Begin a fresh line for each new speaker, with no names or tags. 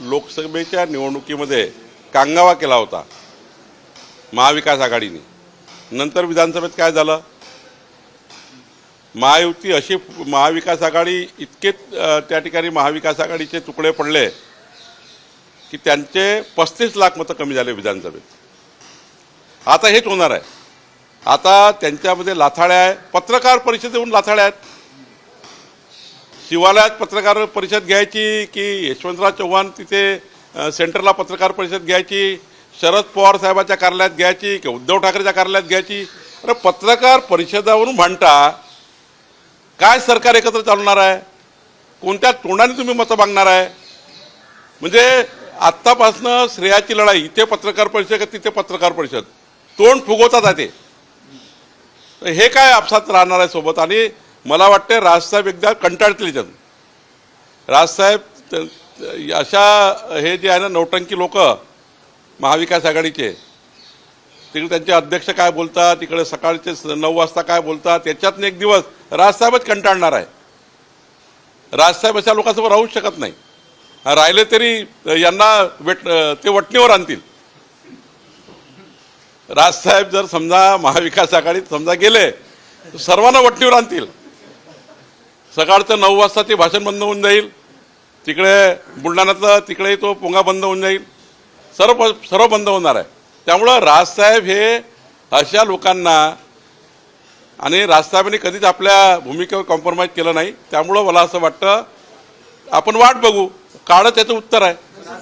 लोकसभेच्या निवडणुकीमध्ये कांगावा केला होता महाविकास आघाडीने. नंतर विधानसभेत काय झालं? महायुती अशी महाविकास आघाडी इतके त्या ठिकाणी महाविकास आघाडीचे तुकडे पडले की त्यांचे पस्तीस लाख मतं कमी झाले विधानसभेत. आता हेच होणार आहे. आता त्यांच्यामध्ये लाथाड्या आहे पत्रकार परिषदेहून लाथाड्या आहेत. शिवालयात पत्रकार परिषद घ्यायची की यशवंतराव चव्हाण तिथे सेंटरला पत्रकार परिषद घ्यायची शरद पवार साहेबाच्या कार्यालयात घ्यायची की उद्धव ठाकरेच्या कार्यालयात घ्यायची. अरे पत्रकार परिषदावरून भांडता काय सरकार एकत्र चालणार आहे? कोणत्या तोंडाने तुम्ही मतं मागणार आहे? म्हणजे आत्तापासनं श्रेयाची लढाई इथे पत्रकार परिषद का तिथे पत्रकार परिषद? तोंड फुगवतात आहे ते. हे काय आपसात राहणार आहे सोबत? आणि मला वाटते राजसाहेब एकदा कंटाळतील त्यातून राजसाहेब अशा हे जे आहे ना नौटंकी लोक महाविकास आघाडीचे तिकडे त्यांचे अध्यक्ष काय बोलतात तिकडे सकाळचे नऊ वाजता काय बोलतात त्याच्यातनं एक दिवस राजसाहेबच कंटाळणार आहे. राजसाहेब अशा लोकांसोबत राहूच शकत नाही. राहिले तरी यांना वेट ते वटणीवर आणतील. राजसाहेब जर समजा महाविकास आघाडीत समजा गेले सर्वांना वटणीवर आणतील. सकाळचं नऊ वाजता ते भाषण बंद होऊन जाईल. तिकडे बुलढाण्यातलं तिकडे तो पोंगा बंद होऊन जाईल. सर्व सर्व बंद होणार आहे. त्यामुळं राजसाहेब हे अशा लोकांना आणि राजसाहेबांनी कधीच आपल्या भूमिकेवर कॉम्प्रोमाइज केलं नाही. त्यामुळं मला असं वाटतं आपण वाट बघू. काळ त्याचं उत्तर आहे.